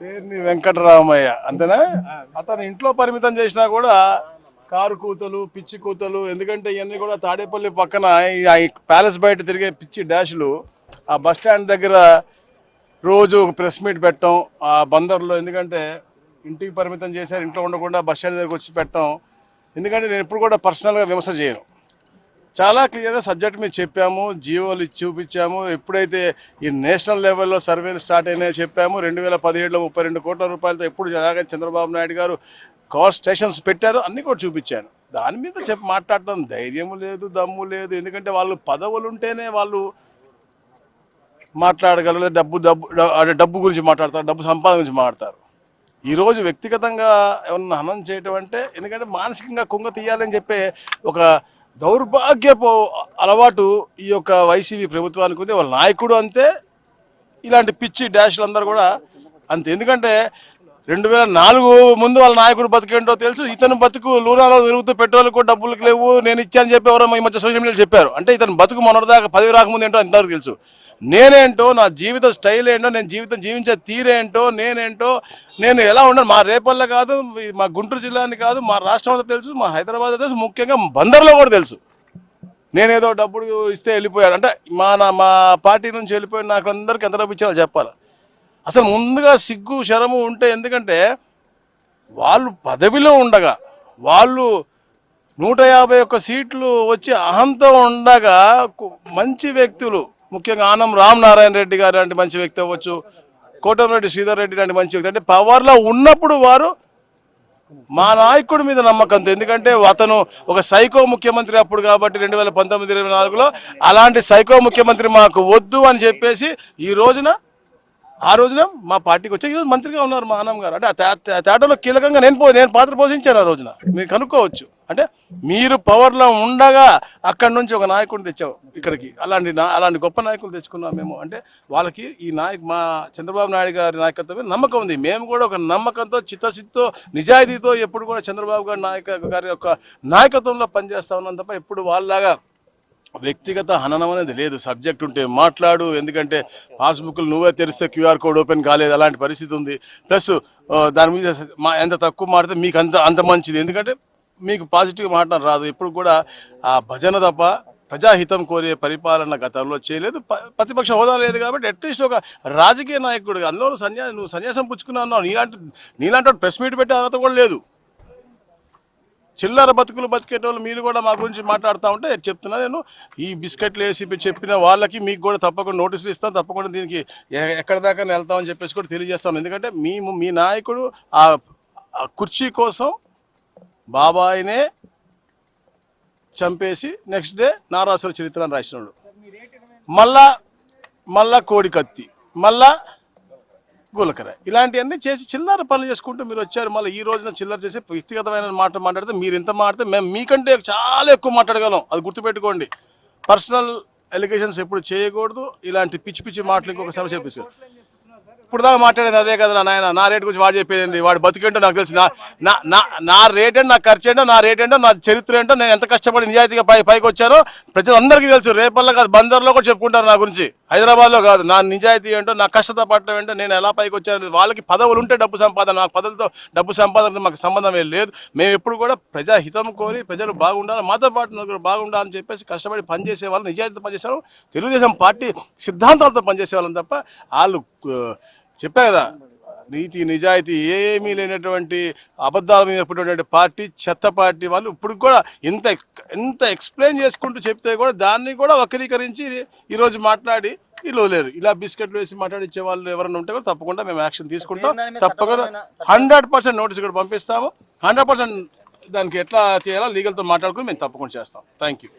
పేరుని వెంకటరామయ్య అంతేనా? అతను ఇంట్లో పరిమితం చేసినా కూడా కారు కూతలు పిచ్చి కూతలు ఎందుకంటే ఇవన్నీ కూడా తాడేపల్లి పక్కన ప్యాలెస్ బయట తిరిగే పిచ్చి డాష్లు ఆ బస్ స్టాండ్ దగ్గర రోజు ఒక ప్రెస్ మీట్ పెట్టడం ఆ బందర్లో ఎందుకంటే ఇంటికి పరిమితం చేశారు ఇంట్లో ఉండకుండా బస్ స్టాండ్ దగ్గరకు వచ్చి పెట్టడం ఎందుకంటే నేను ఎప్పుడు కూడా పర్సనల్గా విమర్శ చేయను. చాలా క్లియర్గా సబ్జెక్ట్ మీద చెప్పాము జీవోలు ఇచ్చి చూపించాము. ఎప్పుడైతే ఈ నేషనల్ లెవెల్లో సర్వేలు స్టార్ట్ అయినాయో చెప్పాము రెండు వేల పదిహేడులో ముప్పై రెండు కోట్ల రూపాయలతో ఎప్పుడు ఎలాగ చంద్రబాబు నాయుడు గారు కవర్ స్టేషన్స్ పెట్టారు అన్నీ కూడా చూపించాను దాని మీద చెప్పి మాట్లాడటం ధైర్యం లేదు దమ్ము లేదు. ఎందుకంటే వాళ్ళు పదవులు ఉంటేనే వాళ్ళు మాట్లాడగలరు డబ్బు డబ్బు అంటే డబ్బు గురించి మాట్లాడతారు డబ్బు సంపాదన గురించి మాట్లాడతారు. ఈరోజు వ్యక్తిగతంగా ఏమన్నా హనం చేయటం అంటే ఎందుకంటే మానసికంగా కుంగ తీయాలని చెప్పే ఒక దౌర్భాగ్యపు అలవాటు ఈ యొక్క వైసీపీ ప్రభుత్వానికి ఉంది. వాళ్ళ నాయకుడు అంతే ఇలాంటి పిచ్చి డాష్లు అందరూ కూడా అంతే. ఎందుకంటే రెండు వేల నాలుగు ముందు వాళ్ళ నాయకుడు బతికేంటో తెలుసు. ఇతను బతుకు లూనాలో తిరుగుతూ పెట్రోల్ కూడా డబ్బులకు లేవు నేను ఇచ్చాను చెప్పి ఎవరో ఈ మధ్య సోషల్ మీడియాలో చెప్పారు. అంటే ఇతను బతుకు మొన్నటిదాకా పదవి రాకముందు ఏంటో ఇంతవరకు తెలుసు. నేనేంటో నా జీవిత స్టైల్ ఏంటో నేను జీవితం జీవించే తీరేంటో నేనేంటో నేను ఎలా ఉండను మా రేపల్ల కాదు మా గుంటూరు జిల్లాని కాదు మా రాష్ట్రం అంతా తెలుసు మా హైదరాబాద్ తెలుసు ముఖ్యంగా బందర్లో కూడా తెలుసు. నేనేదో డబ్బులు ఇస్తే వెళ్ళిపోయాడు. అంటే మా నా మా పార్టీ నుంచి వెళ్ళిపోయిన నాకు అందరికీ ఎంత డబ్బు ఇచ్చారో చెప్పాలి. అసలు ముందుగా సిగ్గు శరము ఉంటే ఎందుకంటే వాళ్ళు పదవిలో ఉండగా వాళ్ళు నూట యాభై ఒక్క సీట్లు వచ్చి అహంతో ఉండగా మంచి వ్యక్తులు ముఖ్యంగా ఆనం రామ్ నారాయణ రెడ్డి గారు లాంటి మంచి వ్యక్తి అవ్వచ్చు కోటమిరెడ్డి శ్రీధర్ రెడ్డి లాంటి మంచి వ్యక్తి. అంటే పవర్లో ఉన్నప్పుడు వారు మా నాయకుడి మీద నమ్మకంతో ఎందుకంటే అతను ఒక సైకో ముఖ్యమంత్రి అప్పుడు కాబట్టి రెండు వేల పంతొమ్మిది ఇరవై నాలుగులో అలాంటి సైకో ముఖ్యమంత్రి మాకు వద్దు అని చెప్పేసి ఈ రోజున ఆ రోజున మా పార్టీకి వచ్చి ఈరోజు మంత్రిగా ఉన్నారు మా అన్నం గారు అంటే ఆ తేటలో కీలకంగా నేను నేను పాత్ర పోషించాను ఆ రోజున. మీరు కనుక్కోవచ్చు. అంటే మీరు పవర్లో ఉండగా అక్కడి నుంచి ఒక నాయకుడిని తెచ్చావు ఇక్కడికి. అలాంటి నా అలాంటి గొప్ప నాయకులు తెచ్చుకున్నాం మేము. అంటే వాళ్ళకి ఈ నాయకు మా చంద్రబాబు నాయుడు గారి నాయకత్వం నమ్మకం ఉంది. మేము కూడా ఒక నమ్మకంతో చిత్తశుద్ధితో నిజాయితీతో ఎప్పుడు కూడా చంద్రబాబు గారి నాయక గారి యొక్క నాయకత్వంలో పనిచేస్తా ఉన్నాం తప్ప ఎప్పుడు వాళ్ళలాగా వ్యక్తిగత హననం అనేది లేదు. సబ్జెక్ట్ ఉంటే మాట్లాడు ఎందుకంటే పాస్బుక్లు నువ్వే తెరిస్తే క్యూఆర్ కోడ్ ఓపెన్ కాలేదు అలాంటి పరిస్థితి ఉంది. ప్లస్ దాని మీద మా ఎంత తక్కువ మాడితే మీకు అంత అంత మంచిది. ఎందుకంటే మీకు పాజిటివ్ మాట రాదు. ఇప్పుడు కూడా ఆ భజన తప్ప ప్రజాహితం కోరే పరిపాలన గతంలో చేయలేదు. ప్రతిపక్ష హోదా లేదు కాబట్టి అట్లీస్ట్ ఒక రాజకీయ నాయకుడు అందులో సన్యా నువ్వు సన్యాసం పుచ్చుకున్నావు నీలాంటి నీలాంటి ప్రెస్ మీట్ పెట్టే అర్హత కూడా లేదు. చిల్లర బతుకులు బతికేటోళ్ళు మీరు కూడా మా గురించి మాట్లాడుతూ ఉంటే చెప్తున్నా నేను. ఈ బిస్కెట్లు వేసి చెప్పిన వాళ్ళకి మీకు కూడా తప్పకుండా నోటీసులు ఇస్తాను. తప్పకుండా దీనికి ఎ- ఎక్కడి దాకా వెళ్తామని చెప్పేసి కూడా తెలియజేస్తాను. ఎందుకంటే మేము మీ నాయకుడు ఆ కుర్చీ కోసం బాబాయినే చంపేసి నెక్స్ట్ డే నారాసుర చరిత్ర అని రాసినాడు. మళ్ళా మళ్ళా కోడి కత్తి మళ్ళా గులకర ఇలాంటివన్నీ చేసి చిల్లర పనులు చేసుకుంటూ మీరు వచ్చారు. మళ్ళీ ఈ రోజున చిల్లర చేసి వ్యక్తిగతమైన మాట మాట్లాడితే మీరు ఇంత మాట్లాడితే మేము మీకంటే చాలా ఎక్కువ మాట్లాడగలం. అది గుర్తుపెట్టుకోండి. పర్సనల్ ఎలిగేషన్స్ ఎప్పుడు చేయకూడదు. ఇలాంటి పిచ్చి పిచ్చి మాటలు ఇంకొకసారి చెప్పేసి. ఇప్పుడు దాకా మాట్లాడేది అదే కదా నాయన. నా రేట్ గురించి వాడు చెప్పేది ఏంది వాడు బతికేంటో నాకు తెలుసు. నా నా నా రేట్ ఏంటో నా ఖర్చు ఏంటో నా రేట్ ఏంటో నా చరిత్ర ఏంటో నేను ఎంత కష్టపడి నిజాయితీగా పై పైకి వచ్చానో ప్రజలందరికీ తెలుసు. రేపల్లో కాదు బందర్లో కూడా చెప్పుకుంటారు నా గురించి. హైదరాబాద్లో కాదు. నా నిజాయితీ ఏంటో నా కష్టత పట్టడం ఏంటో నేను ఎలా పైకి వచ్చాను వాళ్ళకి పదవులు ఉంటే డబ్బు సంపాదన నాకు పదవులతో డబ్బు సంపాదన మాకు సంబంధం ఏం లేదు. మేము ఎప్పుడు కూడా ప్రజాహితం కోరి ప్రజలు బాగుండాలి మాతో పాటు నలుగురు బాగుండాలని చెప్పేసి కష్టపడి పనిచేసే వాళ్ళు నిజాయితీతో పనిచేసే వాళ్ళు. తెలుగుదేశం పార్టీ సిద్ధాంతాలతో పనిచేసే వాళ్ళని తప్ప వాళ్ళు చెప్పా కదా నీతి నిజాయితీ ఏమీ లేనటువంటి అబద్ధాల మీద పార్టీ చెత్త పార్టీ వాళ్ళు ఇప్పుడు కూడా ఇంత ఎంత ఎక్స్ప్లెయిన్ చేసుకుంటూ చెప్తే కూడా దాన్ని కూడా వక్రీకరించి ఈరోజు మాట్లాడి వీళ్ళు లేరు ఇలా బిస్కెట్లు వేసి మాట్లాడించే వాళ్ళు ఎవరైనా ఉంటే కూడా తప్పకుండా మేము యాక్షన్ తీసుకుంటాం. తప్పకుండా హండ్రెడ్ పర్సెంట్ నోటీస్ కూడా పంపిస్తాము. హండ్రెడ్ పర్సెంట్ దానికి ఎట్లా చేయాలో లీగల్తో మాట్లాడుకుని మేము తప్పకుండా చేస్తాం. Thank you.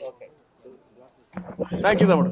థ్యాంక్ యూ తమ్ముడు.